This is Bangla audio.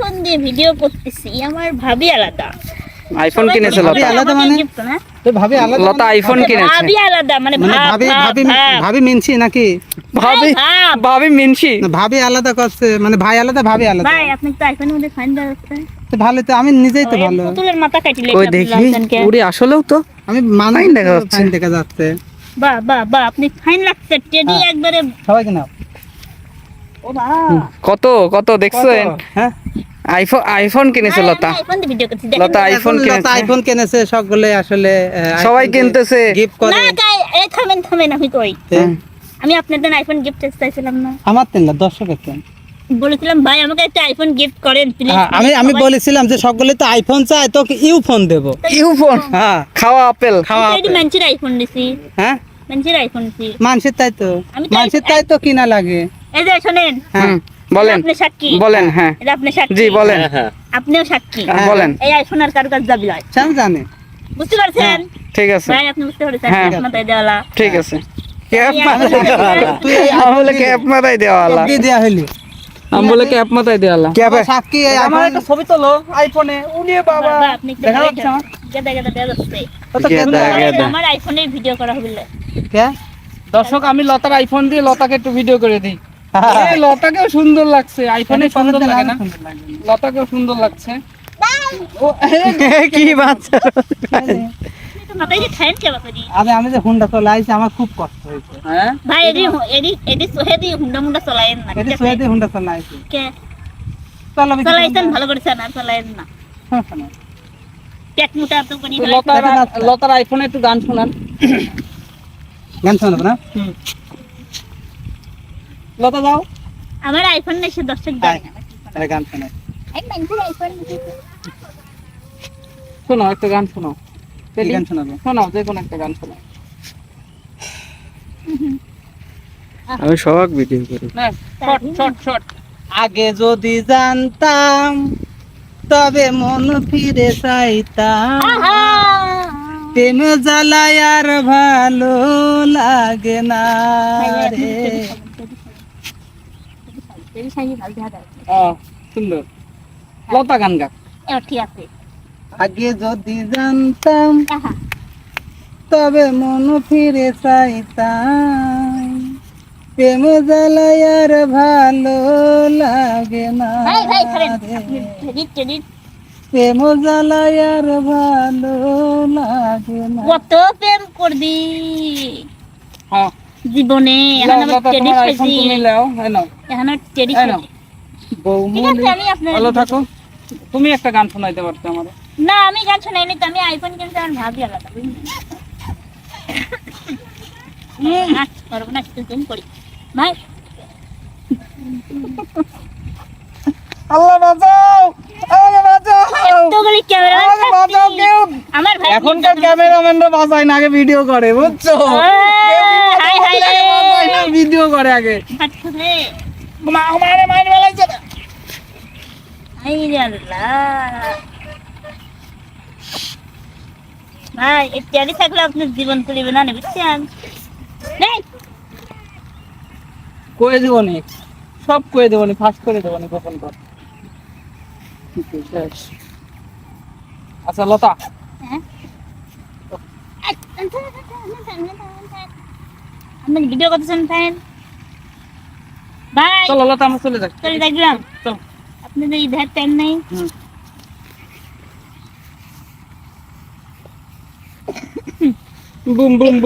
আইফোন দিয়ে ভিডিও করতেছি আমার ভাবি আলাদা। আইফোন কিনেছে লতা। আলাদা মানে? তো ভাবি আলাদা লতা আইফোন কিনেছে। ভাবি আলাদা মানে মানে ভাবি ভাবি ভাবি মিনছি নাকি? ভাবি ভাব। ভাবি। মিনছি। ভাবি আলাদা করছে মানে ভাই আলাদা ভাবি আলাদা। ভাই আপনি তো আইফোনের মধ্যে ফাইন দেওয়া তো ভালো তো আমি নিজেই তো ভালো। পুতুলের মাথা কাটি কাটিলে ওই দেখি উড়ি আসলেও তো আমি মানাই দেখা যাচ্ছে। ফাইন দেখা যাচ্ছে। বাহ বাহ বাহ আপনি ফাইন লাগছে টেডি হ্যাঁ। একবারে সবাই কিনা ও বাহ কত কত দেখছেন হ্যাঁ। আইফোন আইফোন কিনেছে লতা। আইফোন দিয়ে ভিডিও করছি লতা আইফোন কিনেছে। আইফোন কিনেছে সকলে আসলে সবাই কিনতেছে। গিফট করে। না এই থামেন থামেন আমি কই? হ্যাঁ। আমি আপনাদের আইফোন গিফট চাইছিলাম না। আমার দর্শকের বলেছিলাম ভাই আমাকে একটা আইফোন গিফট করেন প্লিজ হ্যাঁ, আমি আমি বলেছিলাম যে সকলে তো আইফোন চায় তোকে ইউ ফোন দেবো। ইউফোন? হ্যাঁ। খাওয়া আপেল। খাওয়া এটি মানচির আইফোন দিছি। হ্যাঁ? মানচির আইফোন দিছি। মানুষের তাই তো। তো মানুষের তাই তো কিনা লাগে। এই যে শুনেন। হ্যাঁ। বলেন। আপনি সাক্ষী। বলেন হ্যাঁ। এটা আপনি সাক্ষী। জি বলেন। আপনিও সাক্ষী। হ্যাঁ। বলেন। এই আইফোন আর কারও যাবি লয়। সব জানে। বুঝতে পারছেন? ঠিক আছে। ভাই আপনি বুঝতে পারছেন। হ্যাঁ। মাথায় দেওয়ালা। ঠিক আছে। ক্যাপ মাথায় দেওয়ালা তুই এই ক্যাপ মাথায় দেওয়ালা। কি দেয়া হইলি। আমি বলে ক্যাপ মাথায় দেওয়ালা। আবার সাক্ষী আমার একটা ছবি তোলো আইফোনে উনিয়ে বাবা। বাবা আপনি একটু দেখা ভালো যাচ্ছে আমার? গেদা গেদা দেওয়া যাচ্ছে। ও তো গেদা, কেন- গেদা। আমার আইফোনে ভিডিও করা হবে কে? দর্শক আমি লতার আইফোন দিয়ে লতাকে একটু ভিডিও করে দিই। এই লতাকেও সুন্দর লাগছে। আইফোনে সুন্দর লাগে না? লতাকেও সুন্দর লাগছে। কি বাচ্চা। আমি যে হুন্ডা চলে আইছি আমার খুব কষ্ট হয়েছে। হ্যাঁ? ভাই এডি এডি এডি সোহেদি হুন্ডা মুন্ডা চলায়েন না? হুন্ডা কে? চলাইছেন ভালো করেছেন না। পেট মোটা তো করি লতার লতার আইফোনে একটু গান শোনান। গান শোনাবো না? লতা যাও আমার আইফোন নেই সে দর্শক গান আইফোন শোনো একটা গান শোনাও। কি গান শোনাবো? শোনাও যে কোনো একটা গান শোনাও। আমি সবাক ভিডিও করি। শর্ট শর্ট শর্ট আগে যদি জানতাম তবে মন ফিরে চাইতাম। প্রেম জ্বালায় আর ভালো লাগে না রে। সুন্দর। লতা গান গা ঠিক আছে। আগে যদি জানতাম তবে মন ফিরে চাইতাম। প্রেম জ্বালায় আর ভালো লাগে না প্রেম জ্বালায় আর ভালো লাগে না। কত প্রেম করবি। হ্যাঁ। জীবনে এখন আমার আইফোন খাইছি। এখন ক্রেডিট খাইছি। ঠিক আছে আমি আপনার ভালো থাকো। তুমি একটা গান শোনাইতে আমার। না আমি গান তো আমি আইফোন কিনতে আমার ভাবি আলাদা বুঝলি? না একটু করি। ভাই। আল্লাহ বাঁচাও আমাকে বাঁচাও। এতগুলি ক্যামেরা আমাকে বাঁচাও কেউ আমার ভাই এখনকার ক্যামেরাম্যানরা বাঁচায় না আগে ভিডিও করে বুঝছ? ভিডিও করে আগে। মা বেলাইছে না। হাই রে আল্লাহ। ভাই ইত্যাদি থাকলে আপনার জীবন তুলিবে না বুঝছেন? কয়ে দেবো নি। সব কয়ে দেবো নি ফাঁস করে দেবো নি গোপন কর। আচ্ছা লতা। হ্যাঁ? আপনি ভিডিও করতেছেন ফ্যান? ভাই চলো লতা আমরা চলে যাই। চলে দেখলাম চলো। আপনাদের ঈদের টাইম নেই। Boom boom boom.